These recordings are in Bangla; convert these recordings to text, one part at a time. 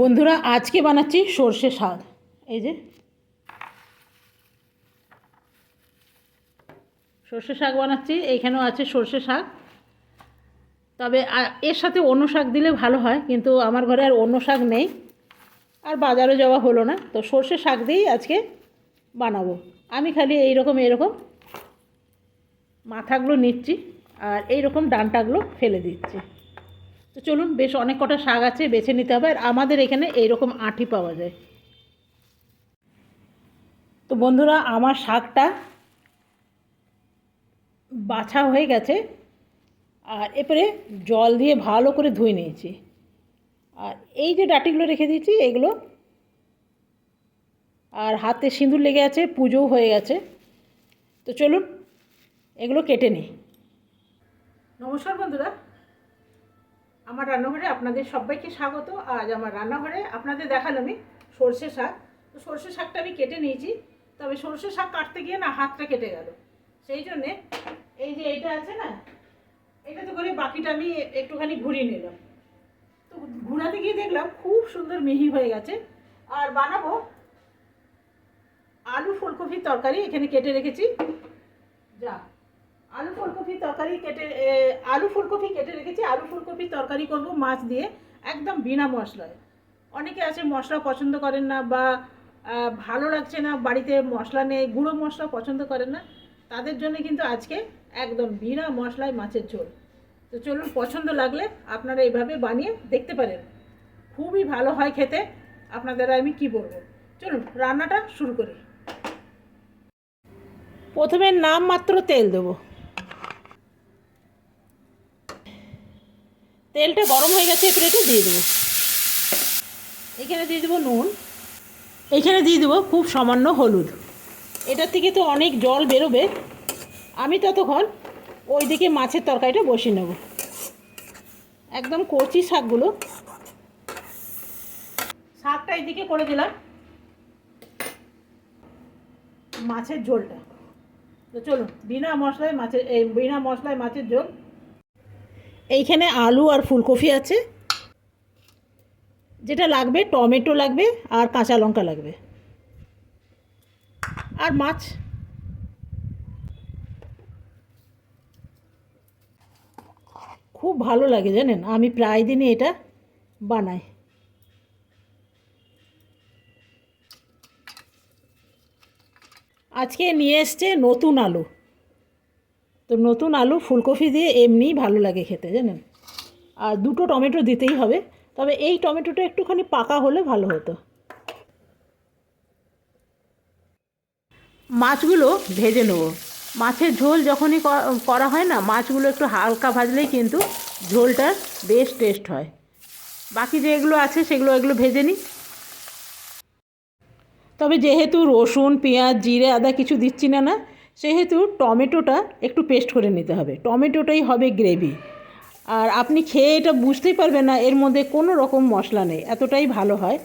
বন্ধুরা, আজকে বানাচ্ছি সর্ষে শাক। এই যে। সর্ষে শাক বানাচ্ছি, এইখানেও আছে সর্ষে শাক। তবে এর সাথে অন্য শাক দিলে ভালো হয়, কিন্তু আমার ঘরে আর অন্য শাক নেই। আর বাজারে যাওয়া হলো না, তো সর্ষে শাক দিয়েই আজকে বানাবো। আমি খালি এই এইরকম এইরকম মাথাগুলো নিচ্ছি, আর এইরকম ডানটাগুলো ফেলে দিচ্ছি। চলুন, বেশ অনেক কটা শাক আছে, বেছে নিতে হবে। আর আমাদের এখানে এইরকম আঁটি পাওয়া যায়। তো বন্ধুরা, আমার শাকটা বাছা হয়ে গেছে। আর এরপরে জল দিয়ে ভালো করে ধুয়ে নিয়েছি। আর এই যে ডাটিগুলো রেখে দিয়েছি, এগুলো আর হাতে সিঁদুর লেগে আছে, পুজোও হয়ে গেছে। তো চলুন, এগুলো কেটে নিই। নমস্কার বন্ধুরা আমার রান্নাঘরে আপনাদের সবাইকে স্বাগত। আজ আমার রান্নাঘরে আপনাদের দেখালাম আমি সর্ষে শাক। তো সর্ষে শাকটা আমি কেটে নিয়েছি। তবে সর্ষে শাক কাটতে গিয়ে না হাতটা কেটে গেল। সেই জন্যে এই যে এইটা আছে না, এটাতে করে বাকিটা আমি একটুখানি ঘুরিয়ে নিলাম। তো ঘুরাতে গিয়ে দেখলাম খুব সুন্দর মিহি হয়ে গেছে। আর বানাবো আলু ফুলকপির তরকারি এখানে কেটে রেখেছি। যা। আলু ফুলকপি তরকারি কেটে আলু ফুলকপি কেটে রেখেছি। আলু ফুলকপি তরকারি করব মাছ দিয়ে, একদম বিনা মশলায়। অনেকে আছে মশলা পছন্দ করেন না বা ভালো লাগছে না, বাড়িতে মশলা নেই, গুঁড়ো মশলা পছন্দ করেন না, তাদের জন্য কিন্তু আজকে একদম বিনা মশলায় মাছের ঝোল। তো চলুন, পছন্দ লাগলে আপনারা এইভাবে বানিয়ে দেখতে পারেন। খুবই ভালো হয় খেতে, আপনাদের আমি কি বলব? চলুন, রান্নাটা শুরু করি। প্রথমে নাম মাত্র তেল দেবো। তেলটা গরম হয়ে গেছে এরপরে এটা দিয়ে দেবো। এখানে দিয়ে দেবো নুন। এখানে দিয়ে দেবো খুব সামান্য হলুদ। এটার থেকে তো অনেক জল বেরোবে। আমি ততক্ষণ ওই দিকে মাছের তরকারিটা বসিয়ে নেব। একদম কচি শাকগুলো। শাকটা এইদিকে করে দিলাম। মাছের ঝোলটা। তো চলুন, বিনা মশলায় মাছের, এই বিনা মশলায় মাছের ঝোল। এইখানে আলু আর ফুলকপি আছে। যেটা লাগবে, টমেটো লাগবে আর কাঁচা লঙ্কা লাগবে। আর মাছ? খুব ভালো লাগে জানেন, আমি প্রায় দিনই এটা বানাই। আজকে নিয়ে এসছে নতুন আলু। তো নতুন আলু ফুলকপি দিয়ে এমনিই ভালো লাগে খেতে, জানেন? আর দুটো টমেটো দিতেই হবে, তবে এই টমেটোটা একটুখানি পাকা হলে ভালো হতো। মাছগুলো ভেজে নেব। মাছের ঝোল যখনই করা হয় না, মাছগুলো একটু হালকা ভাজলেই কিন্তু ঝোলটার বেশ টেস্ট হয়। বাকি যেগুলো আছে, সেগুলো এগুলো ভেজে নিই। তবে যেহেতু রসুন, পেঁয়াজ, জিরে, আদা কিছু দিচ্ছি না না সেহেতু টমেটোটা একটু পেস্ট করে নিতে হবে। টমেটোটাই হবে গ্রেভি। আর আপনি খেয়ে এটা বুঝতেই পারবেন না, এর মধ্যে কোনো রকম মশলা নেই, এতটাই ভালো হয়।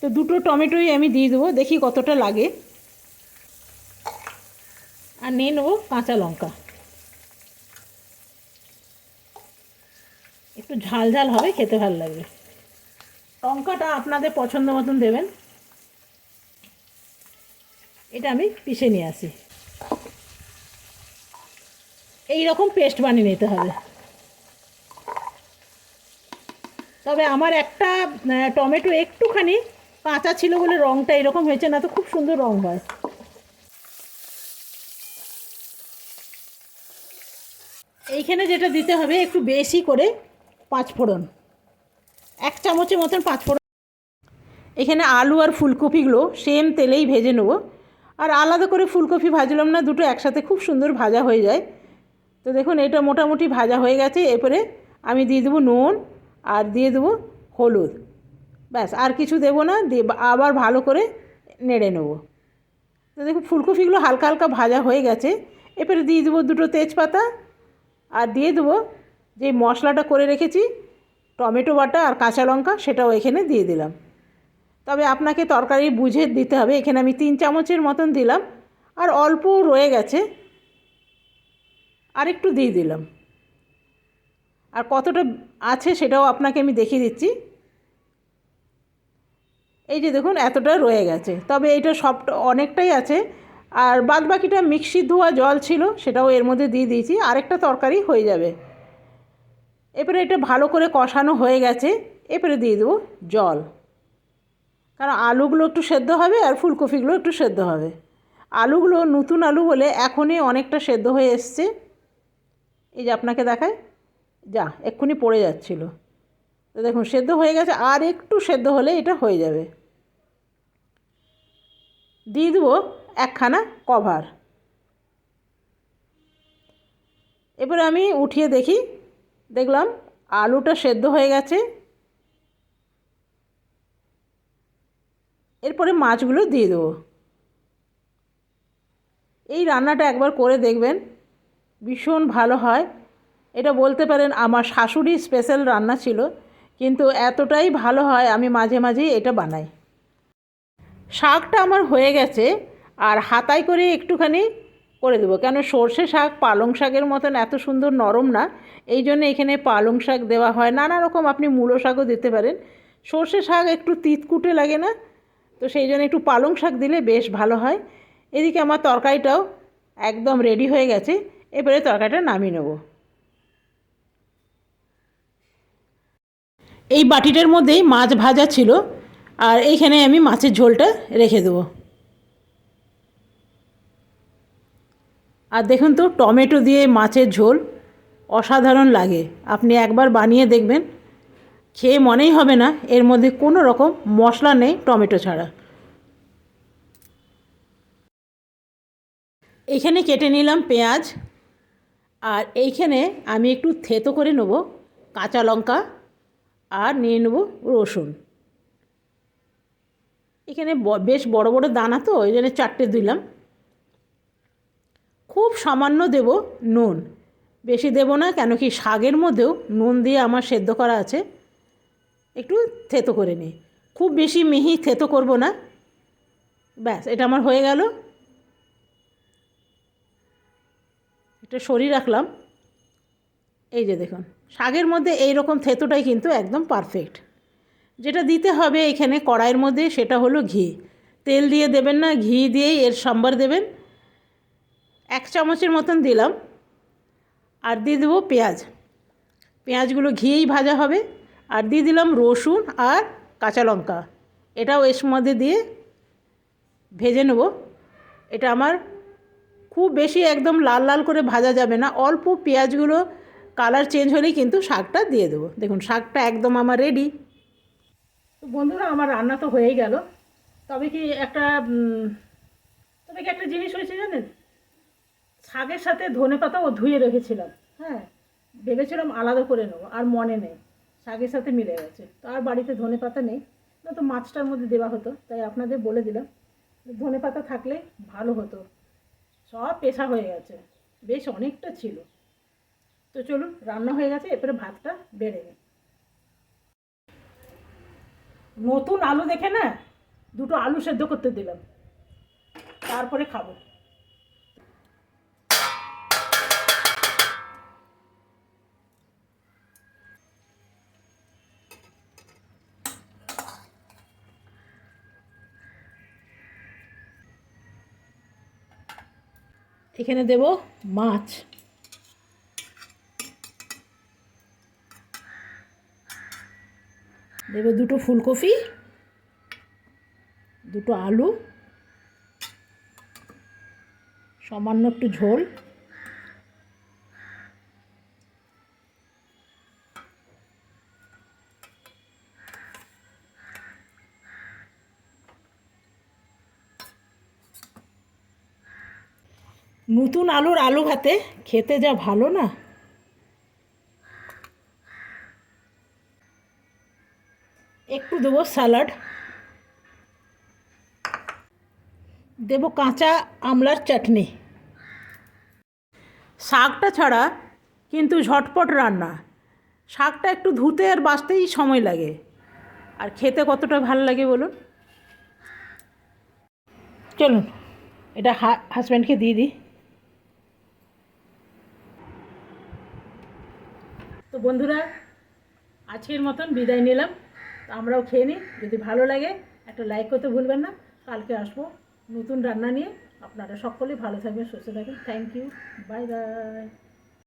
তো দুটো টমেটোই আমি দিয়ে দেবো, দেখি কতটা লাগে। আর নিয়ে নেব কাঁচা লঙ্কা। একটু ঝাল ঝাল হবে, খেতে ভালো লাগবে। লঙ্কাটা আপনাদের পছন্দ মতন দেবেন। এটা আমি পিষে নিয়ে আসি। এই রকম পেস্ট বানিয়ে নিতে হবে। তবে আমার একটা টমেটো একটুখানি কাঁচা ছিল বলে রঙটা এরকম হয়েছে না তো খুব সুন্দর রঙ হয়। এইখানে যেটা দিতে হবে একটু বেশি করে পাঁচ ফোড়ন এক চামচের মতন পাঁচ ফোড়ন এখানে আলু আর ফুলকপিগুলো সেম তেলেই ভেজে নেব। আর আলাদা করে ফুলকপি ভাজলাম না, দুটো একসাথে খুব সুন্দর ভাজা হয়ে যায়। তো দেখুন, এটা মোটামুটি ভাজা হয়ে গেছে। এরপরে আমি দিয়ে দেবো নুন আর দিয়ে দেবো হলুদ। ব্যাস, আর কিছু দেবো না, দিয়ে আবার ভালো করে নেড়ে নেব। তো দেখুন, ফুলকপিগুলো হালকা হালকা ভাজা হয়ে গেছে। এরপরে দিয়ে দেবো দুটো তেজপাতা আর দিয়ে দেবো যে মশলাটা করে রেখেছি, টমেটো বাটা আর কাঁচা লঙ্কা, সেটাও এখানে দিয়ে দিলাম। তবে আপনাকে তরকারি বুঝে দিতে হবে। এখানে আমি তিন চামচের মতন দিলাম। আর অল্প রয়ে গেছে। আর একটু দিয়ে দিলাম। আর কতটা আছে সেটাও আপনাকে আমি দেখিয়ে দিচ্ছি। এই যে দেখুন, এতটা রয়ে গেছে। তবে এটা সবটা অনেকটাই আছে। আর বাদ বাকিটা মিক্সি ধোয়া জল ছিল, সেটাও এর মধ্যে দিয়ে দিয়েছি। আরেকটা তরকারি হয়ে যাবে। এরপরে এটা ভালো করে কষানো হয়ে গেছে। এরপরে দিয়ে দেবো জল। কারণ আলুগুলো একটু সেদ্ধ হবে আর ফুলকপিগুলো একটু সেদ্ধ হবে। আলুগুলো নতুন আলু বলে এখনই অনেকটা সেদ্ধ হয়ে এসছে। এই যে আপনাকে দেখায় যা, এক্ষুনি পড়ে যাচ্ছিল। তো দেখুন, সেদ্ধ হয়ে গেছে, আর একটু সেদ্ধ হলে এটা হয়ে যাবে। দিয়ে দেবো একখানা কভার এবারে আমি উঠিয়ে দেখি, দেখলাম আলুটা সেদ্ধ হয়ে গেছে। এরপরে মাছগুলো দিয়ে দেবো। এই রান্নাটা একবার করে দেখবেন। ভীষণ ভালো হয়। এটা বলতে পারেন আমার শাশুড়ি স্পেশাল রান্না ছিল, কিন্তু এতটাই ভালো হয় আমি মাঝে মাঝেই এটা বানাই। শাকটা আমার হয়ে গেছে, আর হাতায় করে একটুখানি করে দেবো। কেন সর্ষে শাক, পালং শাকের মতন এত সুন্দর নরম না, এই জন্য এখানে পালং শাক দেওয়া হয়। নানা রকম আপনি মূলো শাকও দিতে পারেন। সর্ষে শাক একটু তিতকুটে লাগে না, তো সেই জন্য একটু পালং শাক দিলে বেশ ভালো হয়। এদিকে আমার তরকারিটাও একদম রেডি হয়ে গেছে। এবারে তরকারিটা নামিয়ে নেব। এই বাটিটার মধ্যেই মাছ ভাজা ছিল, আর এইখানে আমি মাছের ঝোলটা রেখে দেবো। আর দেখুন তো, টমেটো দিয়ে মাছের ঝোল অসাধারণ লাগে। আপনি একবার বানিয়ে দেখবেন, খেয়ে মনেই হবে না, এর মধ্যে কোনো রকম মশলা নেই টমেটো ছাড়া। এইখানে কেটে নিলাম পেঁয়াজ আর এইখানে আমি একটু থেতো করে নেব কাঁচা লঙ্কা আর নিয়ে নেব রসুন। এখানে বেশ বড় বড় দানা তো, ওই জন্য চারটে দিলাম। খুব সামান্য দেব নুন। বেশি দেব না, কেন কি শাগের মধ্যেও নুন দিয়ে আমার সেদ্ধ করা আছে। একটু থেতো করে নিই। খুব বেশি মিহি থেতো করব না। ব্যাস, এটা আমার হয়ে গেল। এটা সরিয়ে রাখলাম। এই যে দেখুন, শাকের মধ্যে এই রকম থেতোটাই কিন্তু একদম পারফেক্ট যেটা দিতে হবে এখানে কড়াইয়ের মধ্যে সেটা হলো ঘি। তেল দিয়ে দেবেন না, ঘি দিয়েই এর সম্বার দেবেন। এক চামচের মতন দিলাম। আর দিয়ে দেবো পেঁয়াজ। পেঁয়াজগুলো ঘিয়েই ভাজা হবে। আর দিয়ে দিলাম রসুন আর কাঁচা লঙ্কা। এটাও এর মধ্যে দিয়ে ভেজে নেব। এটা আমার খুব বেশি একদম লাল লাল করে ভাজা যাবে না, অল্প পেঁয়াজগুলো কালার চেঞ্জ হলেই কিন্তু শাকটা দিয়ে দেবো। দেখুন, শাকটা একদম আমার রেডি তো বন্ধুরা, আমার রান্না তো হয়েই গেল। তবে কি একটা তবে কি একটা জিনিস হয়েছে জানেন? শাকের সাথে ধনে পাতাও ধুয়ে রেখেছিলাম হ্যাঁ? ভেবেছিলাম আলাদা করে নেব, আর মনে নেই। শাকের সাথে মিলে গেছে। তো আর বাড়িতে ধনে পাতা নেই, না তো মাছটার মধ্যে দেওয়া হতো, তাই আপনাদের বলে দিলাম। ধনে পাতা থাকলে ভালো হতো। সব পেশা হয়ে গেছে। বেশ অনেকটা ছিল। তো চলুন, রান্না হয়ে গেছে, এরপরে ভাতটা বেড়ে নিই। নতুন আলু দেখে না, দুটো আলু সেদ্ধ করতে দিলাম। তারপরে খাব। এখানে দেব মাছ। দেব দুটো ফুলকপি দুটো আলু সামান্য একটু ঝোল। নতুন আলুর আলু ভাতে খেতে যা ভালো না। একটু দেবো স্যালাড। দেব কাঁচা আমলার চাটনি। শাকটা ছাড়া কিন্তু ঝটপট রান্না। শাকটা একটু ধুতে আর বাঁচতেই সময় লাগে। আর খেতে কতটা ভালো লাগে বলুন? চলুন, এটা হাজব্যান্ডকে দিয়ে দিই। তো বন্ধুরা, আজকের মতন বিদায় নিলাম। তো আমরাও খেয়ে নিই। যদি ভালো লাগে, একটা লাইক করতে ভুলবেন না। কালকে আসব নতুন রান্না নিয়ে। আপনারা সকলেই ভালো থাকবেন, সুস্থ থাকবেন। Thank you bye bye